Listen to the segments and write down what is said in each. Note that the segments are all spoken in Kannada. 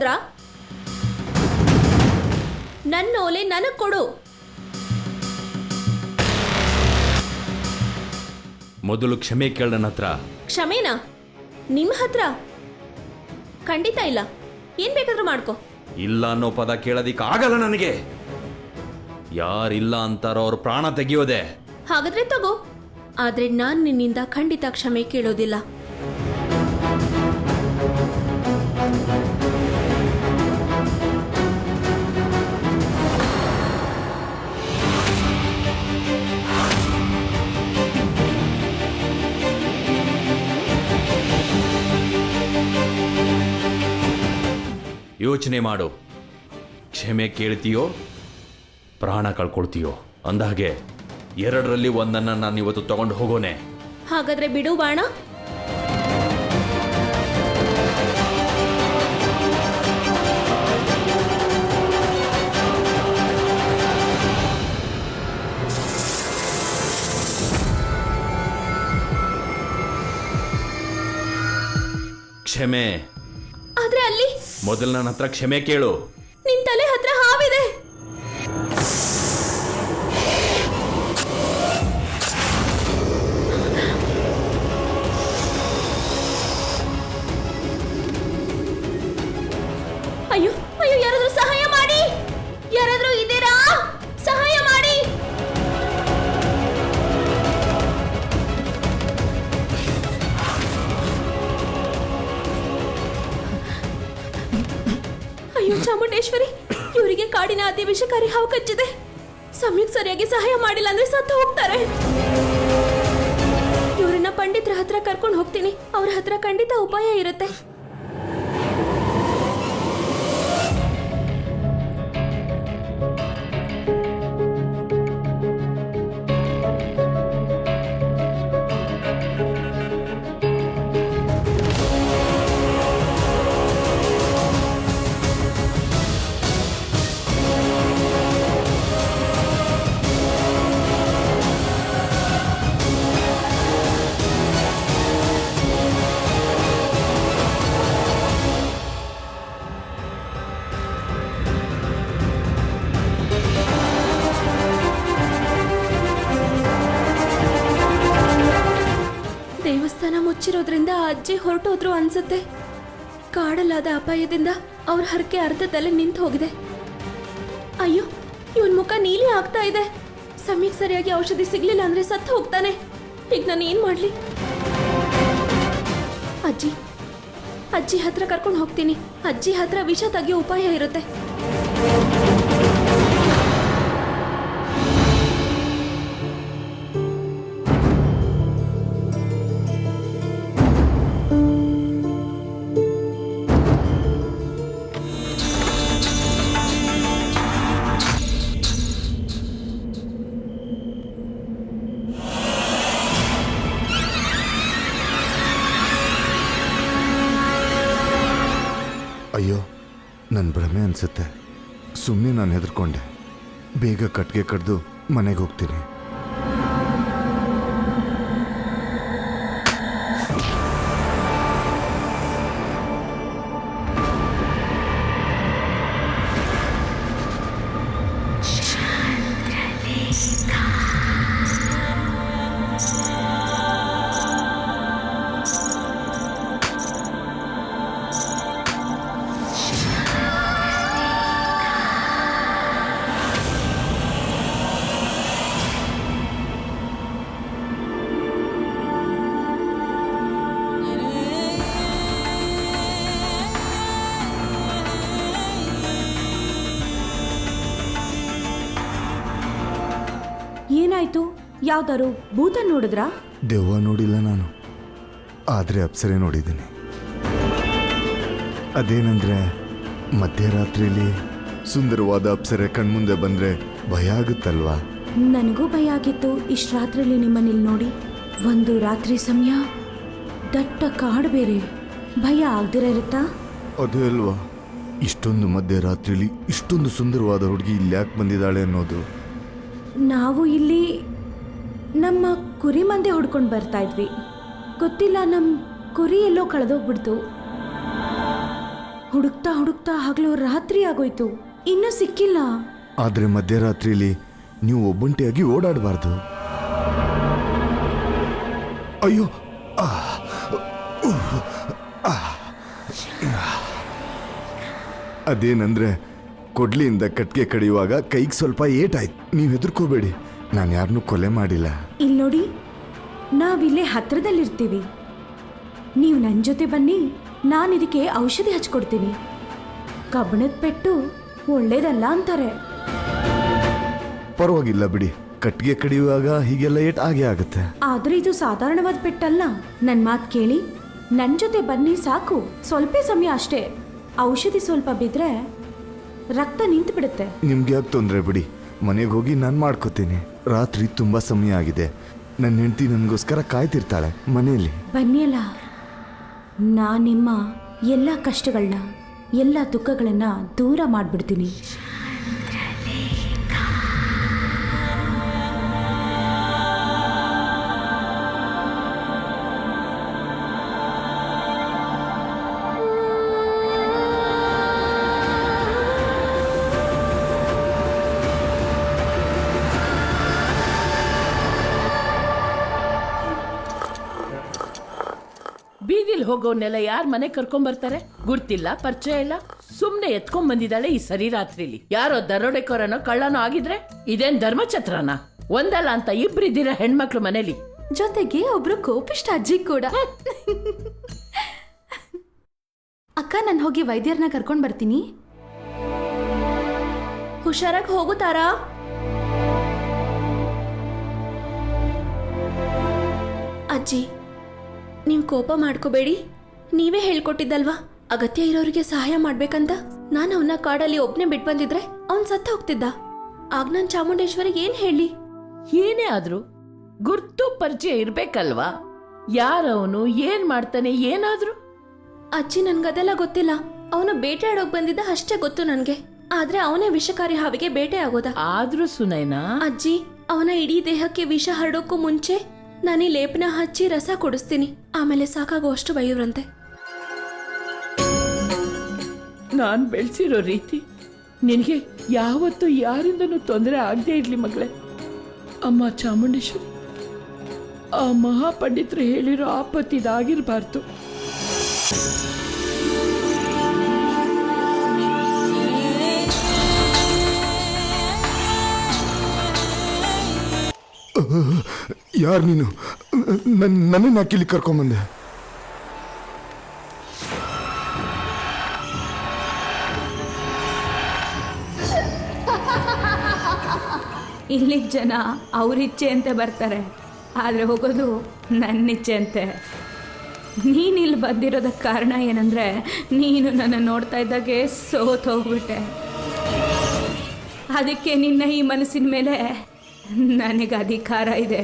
ಬಂದ್ರಾ ನನ್ನ ಓಲೆ ನನಗೆ ಕೊಡು. ಮೊದಲು ಕ್ಷಮೆ ಕೇಳ ನನ್ನ ಹತ್ರ. ಕ್ಷಮೇನಾ? ನಿಮ್ಮ ಹತ್ರ? ಖಂಡಿತ ಇಲ್ಲ. ಏನ್ ಬೇಕಾದ್ರೂ ಮಾಡ್ಕೋ. ಇಲ್ಲ ಅನ್ನೋ ಪದ ಕೇಳೋದಿಕ್ಕೆ ಆಗಲ್ಲ ನನಗೆ. ಯಾರಿಲ್ಲ ಅಂತಾರೋ ಅವ್ರ ಪ್ರಾಣ ತೆಗೆಯೋದೆ. ಹಾಗಾದ್ರೆ ತಗೋ. ಆದ್ರೆ ನಾನ್ ನಿನ್ನಿಂದ ಖಂಡಿತ ಕ್ಷಮೆ ಕೇಳೋದಿಲ್ಲ. ಯೋಚನೆ ಮಾಡು. ಕ್ಷಮೆ ಕೇಳ್ತೀಯೋ? ಪ್ರಾಣ ಕಳ್ಕೊಳ್ತೀಯೋ? ಅಂದಹಾಗೆ ಎರಡರಲ್ಲಿ ಒಂದನ್ನು ನಾನು ಇವತ್ತು ತಗೊಂಡು ಹೋಗೋನೆ. ಹಾಗಾದ್ರೆ ಬಿಡು ಬಾಣ. ಕ್ಷಮೆ. ಆದ್ರೆ ಅಲ್ಲಿ ಮೊದಲು ನನ್ನ ಹತ್ರ ಕ್ಷಮೆ ಕೇಳು. ನಿನ್ ತಲೆ ಹತ್ರ ಹಾವಿದೆ. ಅಯ್ಯೋ ಅಯ್ಯೋ ಯಾರಾದ್ರೂ ಚಾಮುಂಡೇಶ್ವರಿ ಇವರಿಗೆ ಕಾಡಿನ ಅತಿ ವಿಷಕಾರಿ ಹಾವು ಕಚ್ಚಿದೆ. ಸಮಯಕ್ಕೆ ಸರಿಯಾಗಿ ಸಹಾಯ ಮಾಡಿಲ್ಲ ಅಂದ್ರೆ ಸತ್ತು ಹೋಗ್ತಾರೆ. ಇವರನ್ನ ಪಂಡಿತರ ಹತ್ರ ಕರ್ಕೊಂಡು ಹೋಗ್ತೀನಿ. ಅವ್ರ ಹತ್ರ ಖಂಡಿತ ಉಪಾಯ ಇರುತ್ತೆ. ಅಪಾಯದಿಂದ ಅವ್ರ ಹರಕೆ ಅರ್ಧದಲ್ಲೇ ನಿಂತು ಹೋಗಿದೆ. ಅಯ್ಯೋ, ಇವನ್ ಮುಖ ನೀಲಿ ಆಗ್ತಾ ಇದೆ. ಸಮಯಕ್ಕೆ ಸರಿಯಾಗಿ ಔಷಧಿ ಸಿಗ್ಲಿಲ್ಲ ಅಂದ್ರೆ ಸತ್ತು ಹೋಗ್ತಾನೆ. ಈಗ ನಾನು ಏನ್ ಮಾಡ್ಲಿ? ಅಜ್ಜಿ ಅಜ್ಜಿ ಹತ್ರ ಕರ್ಕೊಂಡು ಹೋಗ್ತೀನಿ. ಅಜ್ಜಿ ಹತ್ರ ವಿಷ ತೆಗಿಯೋ ಉಪಾಯ ಇರುತ್ತೆ. ನನ್ನ ಭ್ರಮೆ ಅನಿಸುತ್ತೆ. ಸುಮ್ಮನೆ ನಾನು ಹೆದರ್ಕೊಂಡೆ. ಬೇಗ ಕಟ್ಟಿಗೆ ಕಡ್ದು ಮನೆಗೆ ಹೋಗ್ತೀನಿ. ಯಾವ್ದಾರು ಭೂತ ನೋಡಿದ್ರಾ? ದೆವ್ವ ನೋಡಿಲ್ಲ ನಾನು. ಆದರೆ ಅಪ್ಸರೆ ನೋಡಿದ್ದೀನಿ. ಅದೇನಂದ್ರೆ ಮಧ್ಯರಾತ್ರಿಲಿ ಸುಂದರವಾದ ಅಪ್ಸರೆ ಕಣ್ಮುಂದೆ ಬಂದರೆ ಭಯ ಆಗುತ್ತಲ್ವಾ? ನನಗೂ ಭಯ ಆಗಿತ್ತು ಇಷ್ಟು ರಾತ್ರಿಲಿ ನಿಮ್ಮನಿಲ್ ನೋಡಿ. ಒಂದು ರಾತ್ರಿ ಸಮಯ ದಟ್ಟ ಕಾಡು ಬೇರೆ. ಭಯ ಆಗದಿರ ಇರುತ್ತಾ? ಅದೇ ಅಲ್ವಾ ಇಷ್ಟೊಂದು ಮಧ್ಯರಾತ್ರಿಲಿ ಇಷ್ಟೊಂದು ಸುಂದರವಾದ ಹುಡುಗಿ ಇಲ್ಲಿ ಯಾಕೆ ಬಂದಿದ್ದಾಳೆ ಅನ್ನೋದು? ನಾವು ಇಲ್ಲಿ ನಮ್ಮ ಕುರಿ ಮಂದೆ ಹುಡ್ಕೊಂಡು ಬರ್ತಾ ಇದ್ವಿ. ಗೊತ್ತಿಲ್ಲ ನಮ್ಮ ಕುರಿ ಎಲ್ಲೋ ಕಳೆದೋಗ್ಬಿಡ್ತು. ಹುಡುಕ್ತಾ ಹುಡುಕ್ತಾ ಹಗಲು ರಾತ್ರಿ ಆಗೋಯ್ತು. ಇನ್ನೂ ಸಿಕ್ಕಿಲ್ಲ. ಆದರೆ ಮಧ್ಯರಾತ್ರಿಲಿ ನೀವು ಒಬ್ಬಂಟಿಯಾಗಿ ಓಡಾಡಬಾರ್ದು. ಅಯ್ಯೋ. ಅದೇನಂದ್ರೆ, ಕೊಡ್ಲಿಯಿಂದ ಕಟ್ಗೆ ಕಡಿಯುವಾಗ ಕೈಗೆ ಸ್ವಲ್ಪ ಏಟಾಯ್ತು. ನೀವು ಹೆದರ್ಕೋಬೇಡಿ. ನಾನು ಯಾರನ್ನೂ ಕೊಲೆ ಮಾಡಿಲ್ಲ. ಇಲ್ಲಿ ನೋಡಿ ನಾವಿಲ್ಲೇ ಹತ್ರದಲ್ಲಿರ್ತೀವಿ. ನೀವು ನನ್ನ ಜೊತೆ ಬನ್ನಿ ನಾನು ಇದಕ್ಕೆ ಔಷಧಿ ಹಚ್ಕೊಡ್ತೀನಿ. ಕಬ್ಬಣದ ಪೆಟ್ಟು ಒಳ್ಳೇದಲ್ಲ ಅಂತಾರೆ. ಪರವಾಗಿಲ್ಲ ಬಿಡಿ ಕಟ್ಟಿಗೆ ಕಡಿಯುವಾಗ ಹೀಗೆಲ್ಲ ಏಟ್ ಆಗೇ ಆಗುತ್ತೆ. ಆದ್ರೆ ಇದು ಸಾಧಾರಣವಾದ ಪೆಟ್ಟಲ್ಲ. ನನ್ನ ಮಾತು ಕೇಳಿ ನನ್ನ ಜೊತೆ ಬನ್ನಿ ಸಾಕು ಸ್ವಲ್ಪ ಸಮಯ ಅಷ್ಟೇ. ಔಷಧಿ ಸ್ವಲ್ಪ ಬಿದ್ರೆ ರಕ್ತ ನಿಂತು ಬಿಡುತ್ತೆ ನಿಮ್ಗೆ ಯಾಕೆ ತೊಂದರೆ ಬಿಡಿ ಮನೆಗೆ ಹೋಗಿ ನಾನು ಮಾಡ್ಕೋತೀನಿ. ರಾತ್ರಿ ತುಂಬ ಸಮಯ ಆಗಿದೆ. ನನ್ನ ಹೆಂಡತಿ ನನಗೋಸ್ಕರ ಕಾಯ್ತಿರ್ತಾಳೆ ಮನೆಯಲ್ಲಿ. ಬನ್ನಿ ಅಲ್ಲ ನಾ ನಿಮ್ಮ ಎಲ್ಲ ಕಷ್ಟಗಳನ್ನ, ಎಲ್ಲ ದುಃಖಗಳನ್ನ ದೂರ ಮಾಡಿಬಿಡ್ತೀನಿ. ಹೋಗೋನೆಲ್ಲ ಯಾರ್ ಮನೆ ಕರ್ಕೊಂಡ್ ಬರ್ತಾರೆ? ಗುರ್ತಿಲ್ಲ, ಪರಿಚಯ ಇಲ್ಲ. ಸುಮ್ನೆ ಎತ್ಕೊಂಡ್ ಬಂದಿದ್ದಾಳೆ ಈ ಸರಿ ರಾತ್ರಿಲಿ. ಯಾರೋ ದರೋಡೆಕೋರನೋ ಕಳ್ಳನೋ ಆಗಿದ್ರೆ ಇದೇನ್ ಧರ್ಮಛತ್ರನ? ಒಂದಲ್ಲ ಅಂತ ಇಬ್ರಿದ್ದೀರ ಹೆಣ್ಮಕ್ಳು ಮನೇಲಿ. ಜೊತೆಗೆ ಒಬ್ರು ಕೋಪಿಷ್ಟ ಅಜ್ಜಿ ಕೂಡ. ಅಕ್ಕ, ನಾನು ಹೋಗಿ ವೈದ್ಯರನ್ನ ಕರ್ಕೊಂಡು ಬರ್ತೀನಿ. ಹುಷಾರಾಗಿ ಹೋಗುತ್ತಾರಾ ಅಜ್ಜಿ ನೀವು ಕೋಪ ಮಾಡ್ಕೋಬೇಡಿ. ನೀವೇ ಹೇಳ್ಕೊಟ್ಟಿದ್ದಲ್ವಾ? ಅಗತ್ಯ ಇರೋರಿಗೆ ಸಹಾಯ ಮಾಡ್ಬೇಕಂತ? ನಾನು ಅವನ ಕಾಡಲ್ಲಿ ಒಬ್ನೇ ಬಿಟ್ಟು ಬಂದಿದ್ರೆ ಅವನ್ ಸತ್ತ ಹೋಗ್ತಿದ್ದ. ಆಗ ನಾನು ಚಾಮುಂಡೇಶ್ವರಿಗೆ ಏನ್ ಹೇಳಿ? ಏನೇ ಆದ್ರೂ ಗುರ್ತು ಪರಿಚಯ ಇರ್ಬೇಕಲ್ವಾ? ಯಾರವನು ಏನ್ ಮಾಡ್ತಾನೆ ಏನಾದ್ರೂ? ಅಜ್ಜಿ ನನ್ಗದೆಲ್ಲ ಗೊತ್ತಿಲ್ಲ. ಅವನು ಬೇಟೆ ಆಡೋಕ್ ಬಂದಿದ್ದ ಅಷ್ಟೇ ಗೊತ್ತು ನನ್ಗೆ. ಆದ್ರೆ ಅವನೇ ವಿಷಕಾರಿ ಹಾವಿಗೆ ಬೇಟೆ ಆಗೋದ. ಆದ್ರೂ ಸುನೈನಾ? ಅಜ್ಜಿ ಅವನ ಇಡೀ ದೇಹಕ್ಕೆ ವಿಷ ಹರಡೋಕ್ಕೂ ಮುಂಚೆ ನಾನು ಈ ಲೇಪನ ಹಚ್ಚಿ ರಸ ಕೊಡಿಸ್ತೀನಿ. ಆಮೇಲೆ ಸಾಕಾಗುವಷ್ಟು ಬೈಯುವ್ರಂತೆ ನಾನು ಬೆಳೆಸಿರೋ ರೀತಿ ನಿನಗೆ ಯಾವತ್ತೂ ಯಾರಿಂದನೂ ತೊಂದರೆ ಆಗದೆ ಇರಲಿ ಮಗಳೇ. ಅಮ್ಮ ಚಾಮುಂಡೇಶ್ವರಿ, ಆ ಮಹಾಪಂಡಿತರು ಹೇಳಿರೋ ಆಪತ್ತಿದಾಗಿರ್ಬಾರ್ದು. ಯಾರು ನೀನು? ನನ್ನ ನನ್ನನ್ನು ಇಲ್ಲಿ ಕರ್ಕೊಂಬಂದೆ? ಇಲ್ಲಿ ಜನ ಅವ್ರ ಇಚ್ಛೆ ಅಂತ ಬರ್ತಾರೆ. ಆದ್ರೆ ಹೋಗೋದು ನನ್ನ ಇಚ್ಛೆ ಅಂತೆ. ನೀನಿಲ್ಲಿ ಬಂದಿರೋದಕ್ಕೆ ಕಾರಣ ಏನಂದ್ರೆ ನೀನು ನನ್ನ ನೋಡ್ತಾ ಇದ್ದಾಗೆ ಸೋತ್ ಹೋಗ್ಬಿಟ್ಟೆ. ಅದಕ್ಕೆ ನಿನ್ನ ಈ ಮನಸ್ಸಿನ ಮೇಲೆ ನನಗೆ ಅಧಿಕಾರ ಇದೆ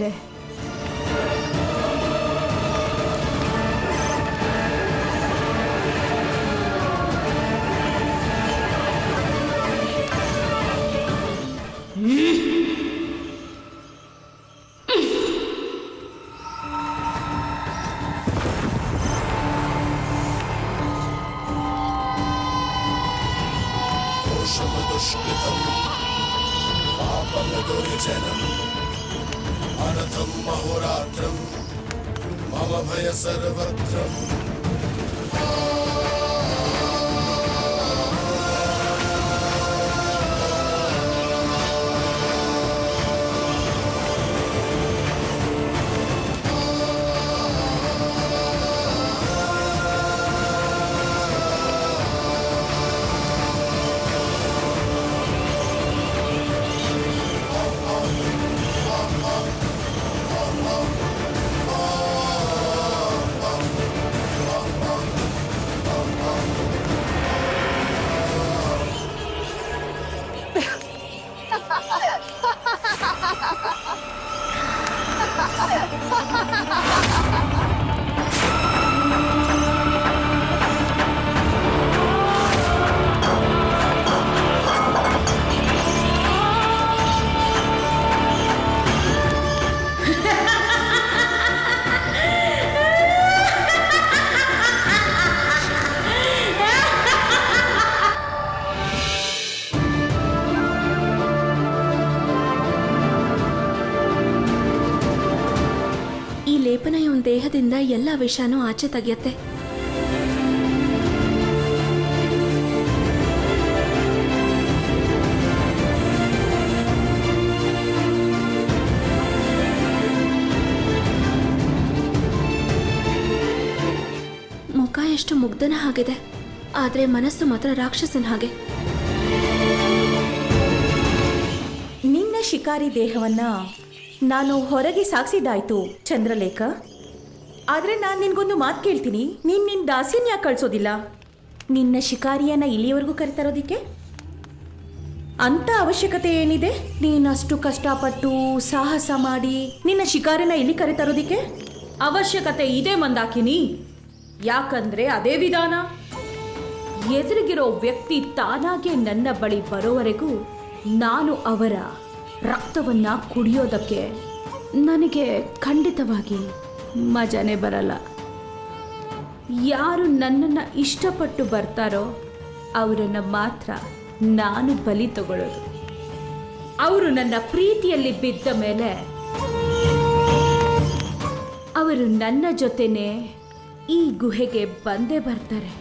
ವಿಷಾನೂ ಆಚೆ ತೆಗೆಯತ್ತೆ. ಮುಖ ಎಷ್ಟು ಮುಗ್ಧನ ಹಾಗಿದೆ ಆದ್ರೆ ಮನಸ್ಸು ಮಾತ್ರ ರಾಕ್ಷಸನ ಹಾಗೆ. ನಿನ್ನ ಶಿಕಾರಿ ದೇಹವನ್ನ ನಾನು ಹೊರಗೆ ಸಾಗಿಸಿದಾಯ್ತು ಚಂದ್ರಲೇಖ. ಆದ್ರೆ ನಾನು ನಿನ್ಗೊಂದು ಮಾತು ಕೇಳ್ತೀನಿ. ನೀನ್ ನಿನ್ನ ದಾಸಿನ ಯಾಕೆ ಕಳ್ಸೋದಿಲ್ಲ. ನಿನ್ನ ಶಿಕಾರಿಯನ್ನ ಇಲ್ಲಿಯವರೆಗೂ ಕರೆತರೋದಿಕ್ಕೆ? ಅಂತ ಅವಶ್ಯಕತೆ ಏನಿದೆ? ನೀನಷ್ಟು ಕಷ್ಟಪಟ್ಟು ಸಾಹಸ ಮಾಡಿ ನಿನ್ನ ಶಿಕಾರಿನ ಇಲ್ಲಿ ಕರೆತರೋದಿಕ್ಕೆ? ಅವಶ್ಯಕತೆ ಇದೆ ಮಂದಾಕಿನಿ. ಯಾಕಂದ್ರೆ ಅದೇ ವಿಧಾನ. ಎದುರಿಗಿರೋ ವ್ಯಕ್ತಿ ತಾನಾಗೆ ನನ್ನ ಬಳಿ ಬರೋವರೆಗೂ ನಾನು ಅವರ ರಕ್ತವನ್ನ ಕುಡಿಯೋದಕ್ಕೆ ನನಗೆ ಖಂಡಿತವಾಗಿ ಮಜಾನೇ ಬರಲ್ಲ. ಯಾರು ನನ್ನನ್ನು ಇಷ್ಟಪಟ್ಟು ಬರ್ತಾರೋ ಅವರನ್ನು ಮಾತ್ರ ನಾನು ಬಲಿ ತಗೊಳ್ಳೋದು. ಅವರು ನನ್ನ ಪ್ರೀತಿಯಲ್ಲಿ ಬಿದ್ದ ಮೇಲೆ ಅವರು ನನ್ನ ಜೊತೆನೆ ಈ ಗುಹೆಗೆ ಬಂದೇ ಬರ್ತಾರೆ.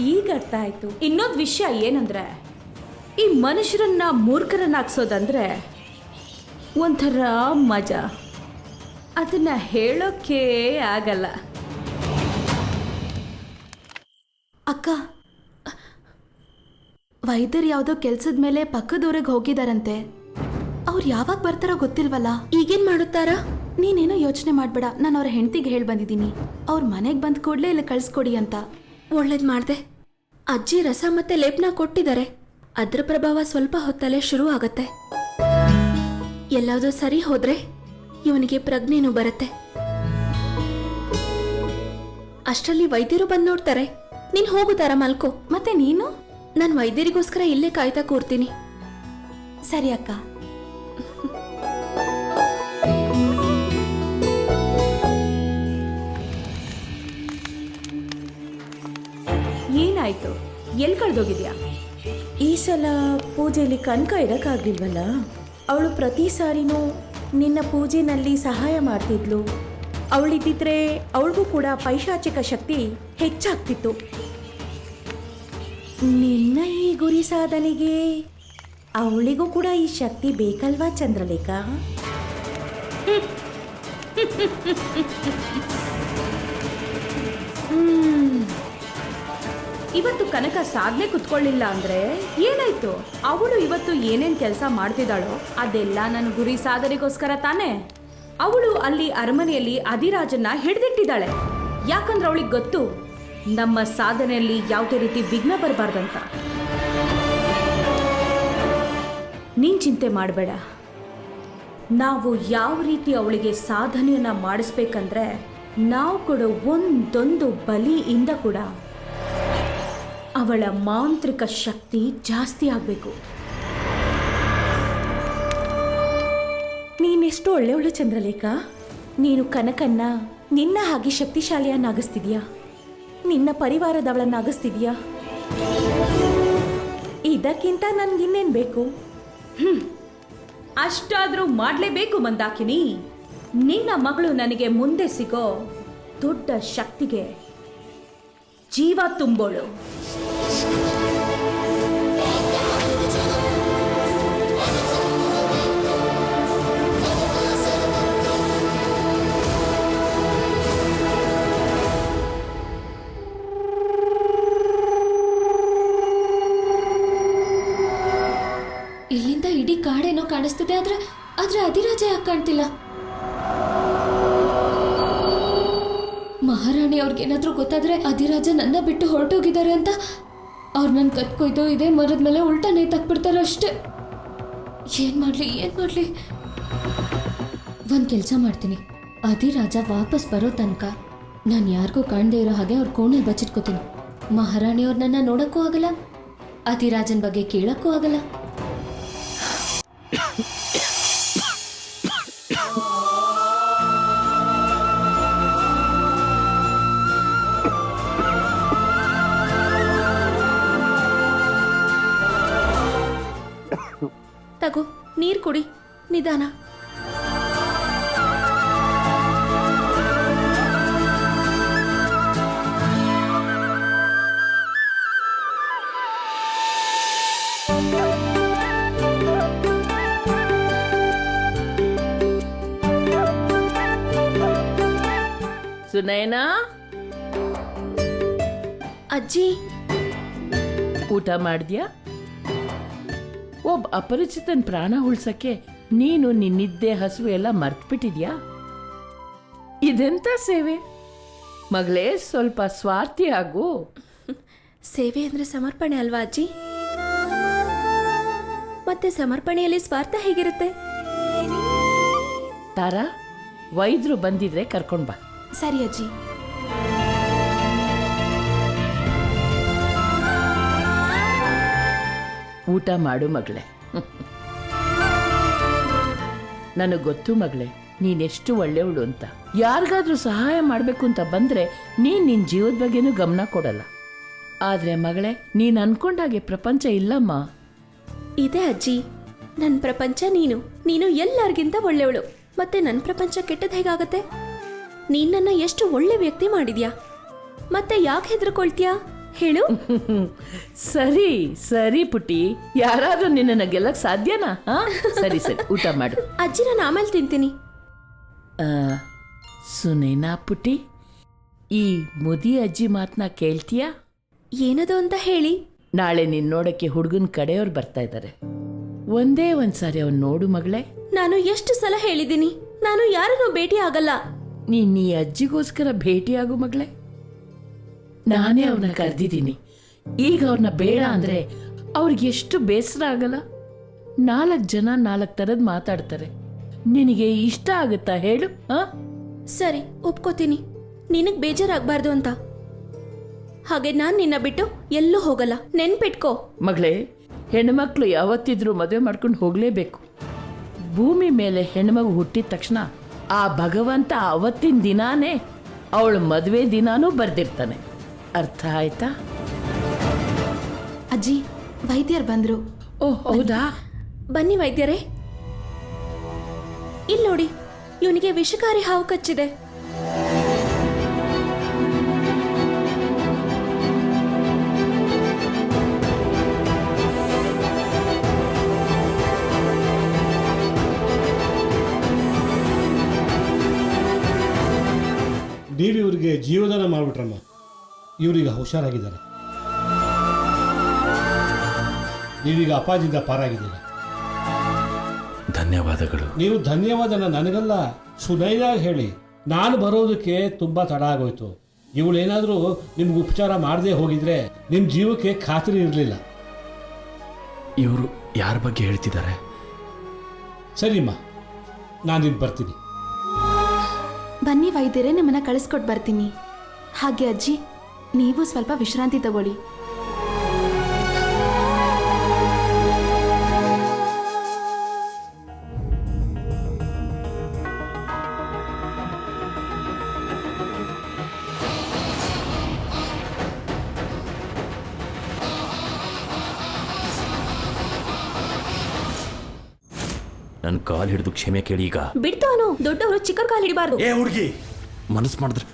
ಈಗ ಅರ್ಥ ಆಯಿತು ಇನ್ನೊಂದು ವಿಷಯ ಏನಂದ್ರೆ, ಈ ಮನುಷ್ಯರನ್ನ ಮೂರ್ಖರನ್ನಾಗ್ಸೋದಂದರೆ ಒಂಥರ ಮಜಾ. ಅದನ್ನ ಹೇಳೋಕೆ ಆಗಲ್ಲ. ಅಕ್ಕ ವೈದ್ಯರು ಯಾವುದೋ ಕೆಲ್ಸದ ಮೇಲೆ ಪಕ್ಕದೂರಿಗೆ ಹೋಗಿದಾರಂತೆ. ಅವ್ರು ಯಾವಾಗ ಬರ್ತಾರೋ ಗೊತ್ತಿಲ್ವಲ್ಲ? ಈಗೇನ್ ಮಾಡುತ್ತಾರ? ನೀನೇನೋ ಯೋಚನೆ ಮಾಡ್ಬೇಡ ನಾನು ಅವ್ರ ಹೆಂಡತಿಗೆ ಹೇಳಿ ಬಂದಿದ್ದೀನಿ. ಅವ್ರ ಮನೆಗೆ ಬಂದ ಕೂಡಲೇ ಇಲ್ಲಿ ಕಳಿಸ್ಕೊಡಿ ಅಂತ. ಒಳ್ಳೇದ್ ಮಾಡ್ದೆ. ಅಜ್ಜಿ ರಸ ಮತ್ತೆ ಲೇಪನ ಕೊಟ್ಟಿದ್ದಾರೆ. ಅದ್ರ ಪ್ರಭಾವ ಸ್ವಲ್ಪ ಹೊತ್ತಲ್ಲೇ ಶುರು ಆಗತ್ತೆ ಎಲ್ಲಾದ್ರೂ ಸರಿ ಹೋದ್ರೆ? ಇವನಿಗೆ ಪ್ರಜ್ಞೆನೂ ಬರುತ್ತೆ. ಅಷ್ಟರಲ್ಲಿ ವೈದ್ಯರು ಬಂದು ನೋಡ್ತಾರೆ. ನೀನ್ ಹೋಗುತ್ತಾರ ಮಲ್ಕೋ ಮತ್ತೆ ನೀನು? ನಾನು ವೈದ್ಯರಿಗೋಸ್ಕರ ಇಲ್ಲೇ ಕಾಯ್ತಾ ಕೂರ್ತೀನಿ. ಸರಿ ಅಕ್ಕ. ಏನಾಯ್ತು? ಎಲ್ಲಿ ಕಳೆದೋಗಿದ್ಯಾ? ಈ ಸಲ ಪೂಜೆಯಲ್ಲಿ ಕನಕ ಇಡಕ್ಕಾಗ್ಲಿಲ್ವಲ್ಲ ಅವಳು ಪ್ರತಿ ಸಾರಿನೂ ನಿನ್ನ ಪೂಜೆನಲ್ಲಿ ಸಹಾಯ ಮಾಡ್ತಿದ್ಲು. ಅವಳಿದ್ದಿದ್ರೆ ಅವಳಿಗೂ ಕೂಡ ಪೈಶಾಚಿಕ ಶಕ್ತಿ ಹೆಚ್ಚಾಗ್ತಿತ್ತು. ನಿನ್ನ ಈ ಗುರಿ ಸಾಧನೆಗೆ ಅವಳಿಗೂ ಕೂಡ ಈ ಶಕ್ತಿ ಬೇಕಲ್ವಾ ಚಂದ್ರಲೇಖ? ಹ್ಮ್. ಇವತ್ತು ಕನಕ ಸಾಧನೆ ಕುತ್ಕೊಳ್ಳಿಲ್ಲ ಅಂದ್ರೆ ಏನಾಯ್ತು? ಅವಳು ಇವತ್ತು ಏನೇನ್ ಕೆಲಸ ಮಾಡ್ತಿದ್ದಾಳೋ ಅದೆಲ್ಲ ನನ್ನ ಗುರಿ ಸಾಧನೆಗೋಸ್ಕರ ತಾನೇ. ಅವಳು ಅಲ್ಲಿ ಅರಮನೆಯಲ್ಲಿ ಅಧಿರಾಜನ್ನ ಹಿಡಿದಿಟ್ಟಿದ್ದಾಳೆ. ಯಾಕಂದ್ರೆ ಅವಳಿಗೆ ಗೊತ್ತು, ನಮ್ಮ ಸಾಧನೆಯಲ್ಲಿ ಯಾವುದೇ ರೀತಿ ವಿಘ್ನ ಬರಬಾರ್ದಂತ. ನೀನ್ ಚಿಂತೆ ಮಾಡಬೇಡ. ನಾವು ಯಾವ ರೀತಿ ಅವಳಿಗೆ ಸಾಧನೆಯನ್ನ ಮಾಡಿಸ್ಬೇಕಂದ್ರೆ, ನಾವು ಕೂಡ ಒಂದೊಂದು ಬಲಿಯಿಂದ ಕೂಡ ಅವಳ ಮಾಂತ್ರಿಕ ಶಕ್ತಿ ಜಾಸ್ತಿ ಆಗಬೇಕು. ನೀನೆಷ್ಟು ಒಳ್ಳೆಯವಳು ಚಂದ್ರಲೇಖ? ನೀನು ಕನಕನ್ನ ನಿನ್ನ ಹಾಗೆ ಶಕ್ತಿಶಾಲಿಯನ್ನಾಗಿಸ್ತಿದ್ಯಾ? ನಿನ್ನ ಪರಿವಾರದವಳನ್ನಾಗಿಸ್ತಿದ್ಯಾ? ಇದಕ್ಕಿಂತ ನನಗಿನ್ನೇನು ಬೇಕು? ಅಷ್ಟಾದರೂ ಮಾಡ್ಲೇಬೇಕು ಮಂದಾಕಿನಿ. ನಿನ್ನ ಮಗಳು ನನಗೆ ಮುಂದೆ ಸಿಗೋ ದೊಡ್ಡ ಶಕ್ತಿಗೆ ಜೀವ ತುಂಬೋಳು. ಇಲ್ಲಿಂದ ಇಡೀ ಕಾಡೇನೋ ಕಾಣಿಸ್ತಿದೆ, ಆದ್ರೆ ಆದ್ರೆ ಅಧಿರಾಜ ಯಾಕೆ ಕಾಣ್ತಿಲ್ಲ? ಮಹಾರಾಣಿ ಅವ್ರಿಗೇನಾದ್ರೂ ಗೊತ್ತಾದ್ರೆ ಅಧಿರಾಜ ನನ್ನ ಬಿಟ್ಟು ಹೊರಟೋಗಿದ್ದಾರೆ ಅಂತ ಅವ್ರು ನನ್ನ ಕತ್ಕೊಯ್ದು ಇದೇ ಮರದ ಮೇಲೆ ಉಲ್ಟಾ ನೇತಾಕ್ಬಿಡ್ತಾರೆ ಅಷ್ಟೇ. ಏನ್ ಮಾಡ್ಲಿ ಏನ್ ಮಾಡ್ಲಿ? ಒಂದ್ ಕೆಲಸ ಮಾಡ್ತೀನಿ. ಅಧಿರಾಜ ವಾಪಸ್ ಬರೋ ತನಕ ನಾನು ಯಾರಿಗೂ ಕಾಣದೇ ಇರೋ ಹಾಗೆ ಅವ್ರ ಕೋಣೆ ಬಚ್ಚಿಟ್ಕೋತೀನಿ. ಮಹಾರಾಣಿಯವ್ರು ನನ್ನ ನೋಡಕ್ಕೂ ಆಗಲ್ಲ ಅಧಿರಾಜನ್ ಬಗ್ಗೆ ಕೇಳಕ್ಕೂ ಆಗಲ್ಲ. ನೀರು ಕುಡಿ. ನಿಧಾನ. ಸುನಯನಾ? ಅಜ್ಜಿ. ಊಟ ಮಾಡಿದ್ಯಾ? ಒಬ್ಬ ಅಪರಿಚಿತನ ಪ್ರಾಣ ಉಳ್ಸಕ್ಕೆ ನೀನು ನಿನ್ನಿದ್ದೆ ಹಸುವೆ ಎಲ್ಲ ಮರ್ತ್ಬಿಟ್ಟಿದ್ಯಾ? ಇದೆಂತ ಸೇವೆ? ಮಗಳೇ ಸ್ವಲ್ಪ ಸ್ವಾರ್ಥಿ ಆಗು. ಸೇವೆ ಅಂದ್ರೆ ಸಮರ್ಪಣೆ ಅಲ್ವಾ ಅಜ್ಜಿ? ಮತ್ತೆ ಸಮರ್ಪಣೆಯಲ್ಲಿ ಸ್ವಾರ್ಥ ಹೇಗಿರುತ್ತೆ? ತಾರಾ ವೈದ್ಯರು ಬಂದಿದ್ರೆ ಕರ್ಕೊಂಡ್ ಬಾ. ಸರಿ ಅಜ್ಜಿ. ಊಟ ಮಾಡು ಮಗಳೇ. ನನಗೆ ಗೊತ್ತು ಮಗಳೇ, ನೀನೆಷ್ಟು ಒಳ್ಳೆಯವಳು ಅಂತ. ಯಾರಿಗಾದ್ರೂ ಸಹಾಯ ಮಾಡಬೇಕು ಅಂತ ಬಂದ್ರೆ ನೀನು ನಿನ್ನ ಜೀವದ ಬಗ್ಗೆನೂ ಗಮನ ಕೊಡಲ್ಲ. ಆದ್ರೆ ಮಗಳೇ, ನೀನು ಅನ್ಕೊಂಡಾಗೆ ಪ್ರಪಂಚ ಇಲ್ಲಮ್ಮ. ಇದೆ ಅಜ್ಜಿ. ನನ್ನ ಪ್ರಪಂಚ ನೀನು. ನೀನು ಎಲ್ಲರಿಗಿಂತ ಒಳ್ಳೆಯವಳು. ಮತ್ತೆ ನನ್ನ ಪ್ರಪಂಚ ಕೆಟ್ಟದ ಹೇಗಾಗತ್ತೆ? ನೀನನ್ನ ಎಷ್ಟು ಒಳ್ಳೆ ವ್ಯಕ್ತಿ ಮಾಡಿದ್ಯಾ? ಮತ್ತೆ ಯಾಕೆ ಹೆದರ್ಕೊಳ್ತೀಯಾ? ಹೇಳು. ಸರಿ ಸರಿ ಪುಟಿ ಯಾರಾದ್ರೂ ನಿನ್ನನ್ನ ಗೆಲ್ಲಕ್ ಸಾಧ್ಯನಾ? ಹಾ? ಸರಿ ಸರಿ ಊಟ ಮಾಡು. ಅಜ್ಜಿ ನಾನು ಆಮೇಲೆ ತಿಂತೀನಿ. ಆ, ಸುನೇನಾ ಪುಟಿ ಈ ಮುದಿ ಅಜ್ಜಿ ಮಾತನ್ನ ಕೇಳ್ತೀಯಾ? ಏನದು ಅಂತ ಹೇಳಿ. ನಾಳೆ ನಿನ್ನ ನೋಡಕ್ಕೆ ಹುಡುಗನ ಕಡೆಯವ್ರು ಬರ್ತಾ ಇದ್ದಾರೆ ಒಂದೇ ಒಂದ್ಸಾರಿ ಅವ್ನು ನೋಡು ಮಗಳೇ. ನಾನು ಎಷ್ಟು ಸಲ ಹೇಳಿದ್ದೀನಿ. ನಾನು ಯಾರನ್ನೂ ಭೇಟಿ ಆಗಲ್ಲ. ನೀನ್ ಈ ಅಜ್ಜಿಗೋಸ್ಕರ ಭೇಟಿಯಾಗು ಮಗಳೇ. ನಾನೇ ಅವ್ರನ್ನ ಕರೆದಿದ್ದೀನಿ. ಈಗ ಅವ್ರನ್ನ ಬೇಡ ಅಂದ್ರೆ ಅವ್ರಿಗೆ ಎಷ್ಟು ಬೇಸರ ಆಗಲ್ಲ? ನಾಲ್ಕು ಜನ ನಾಲ್ಕು ಥರದ್ದು ಮಾತಾಡ್ತಾರೆ. ನಿನಗೆ ಇಷ್ಟ ಆಗುತ್ತಾ ಹೇಳು ಹಾಂ? ಸರಿ ಒಪ್ಕೋತೀನಿ. ನಿನಗೆ ಬೇಜಾರಾಗಬಾರ್ದು ಅಂತ. ಹಾಗೆ ನಾನು ನಿನ್ನ ಬಿಟ್ಟು ಎಲ್ಲೂ ಹೋಗಲ್ಲ. ನೆನ್ಪಿಟ್ಕೋ. ಮಗಳೇ ಹೆಣ್ಮಕ್ಳು ಯಾವತ್ತಿದ್ರೂ ಮದುವೆ ಮಾಡ್ಕೊಂಡು ಹೋಗಲೇಬೇಕು. ಭೂಮಿ ಮೇಲೆ ಹೆಣ್ಮಗು ಹುಟ್ಟಿದ ತಕ್ಷಣ ಆ ಭಗವಂತ ಅವತ್ತಿನ ದಿನಾನೇ ಅವಳು ಮದುವೆ ದಿನಾನೂ ಬರ್ದಿರ್ತಾನೆ. ಅರ್ಥ ಆಯ್ತಾ? ಅಜ್ಜಿ ವೈದ್ಯರು ಬಂದ್ರು. ಓ ಹೌದಾ? ಬನ್ನಿ. ವೈದ್ಯರೇ. ಇಲ್ಲಿ ನೋಡಿ ಇವನಿಗೆ ವಿಷಕಾರಿ ಹಾವು ಕಚ್ಚಿದೆ. ನೀವು ಇವ್ರಿಗೆ ಜೀವದಾನ ಮಾಡಿಬಿಟ್ರಮ್ಮ. ಇವ್ರೀಗ ಹುಷಾರಾಗಿದ್ದಾರೆ. ನೀವೀಗ ಅಪಾಜಿಂದ ಪಾರಾಗಿದ್ದೀರ. ಧನ್ಯವಾದಗಳು. ನೀವು ಧನ್ಯವಾದನ ನನಗಲ್ಲ ಸುನೈದಾಗಿ ಹೇಳಿ. ನಾನು ಬರೋದಕ್ಕೆ ತುಂಬ ತಡ ಆಗೋಯ್ತು. ಇವಳೇನಾದರೂ ನಿಮ್ಗೆ ಉಪಚಾರ ಮಾಡದೆ ಹೋಗಿದ್ರೆ ನಿಮ್ಮ ಜೀವಕ್ಕೆ ಖಾತ್ರಿ ಇರಲಿಲ್ಲ. ಇವರು ಯಾರ ಬಗ್ಗೆ ಹೇಳ್ತಿದ್ದಾರೆ? ಸರಿಮ್ಮ ನಾನು ಇನ್ನು ಬರ್ತೀನಿ. ಬನ್ನಿ ವೈದ್ಯರೇ ನಿಮ್ಮನ್ನ ಕಳಿಸ್ಕೊಟ್ ಬರ್ತೀನಿ. ಹಾಗೆ ಅಜ್ಜಿ. ನೀವು ಸ್ವಲ್ಪ ವಿಶ್ರಾಂತಿ ತಗೊಳ್ಳಿ. ನನ್ನ ಕಾಲ್ ಹಿಡಿದು ಕ್ಷಮೆ ಕೇಳಿ ಈಗ. ಬಿಡ್ತು ಅವನು ದೊಡ್ಡವರು ಚಿಕ್ಕ ಕಾಲು ಹಿಡಿಬಾರ್ದು. ಏ ಹುಡುಗಿ ಮನಸ್ಸು ಮಾಡಿದ್ರೆ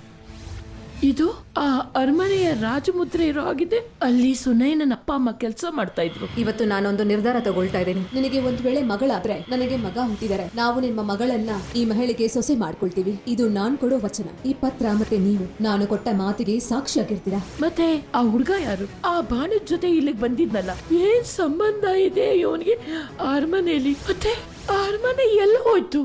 ಇದು ಆ ಅರಮನೆಯ ರಾಜಮುದ್ರೆ ಇರೋ ಆಗಿದೆ ಅಲ್ಲಿ ಸುನೈನನ ಅಪ್ಪ ಅಮ್ಮ ಕೆಲಸ ಮಾಡ್ತಾ ಇದ್ರು. ಇವತ್ತು ನಾನೊಂದು ನಿರ್ಧಾರ ತಗೊಳ್ತಾ ಇದ್ದೀನಿ. ನಿನಗೆ ಒಂದ್ ವೇಳೆ ಮಗಳಾದ್ರೆ ನನಗೆ ಮಗ ಹುಟ್ಟಿದರೆ. ನಾವು ನಿಮ್ಮ ಮಗಳನ್ನ ಈ ಮಹಿಳೆಗೆ ಸೊಸೆ ಮಾಡ್ಕೊಳ್ತೀವಿ. ಇದು ನಾನ್ ಕೊಡೋ ವಚನ. ಈ ಪತ್ರ ಮತ್ತೆ ನೀವು. ನಾನು ಕೊಟ್ಟ ಮಾತಿಗೆ ಸಾಕ್ಷಿಯಾಗಿರ್ತೀರಾ? ಮತ್ತೆ ಆ ಹುಡುಗ ಯಾರು? ಆ ಬಾಣದ ಜೊತೆ ಇಲ್ಲಿಗೆ ಬಂದಿದ್ನಲ್ಲ. ಏನ್ ಸಂಬಂಧ ಇದೆ ಇವನಿಗೆ? ಅರಮನೆಯಲ್ಲಿ. ಮತ್ತೆ ಆ ಅರಮನೆ ಎಲ್ಲ ಹೋಯ್ತು?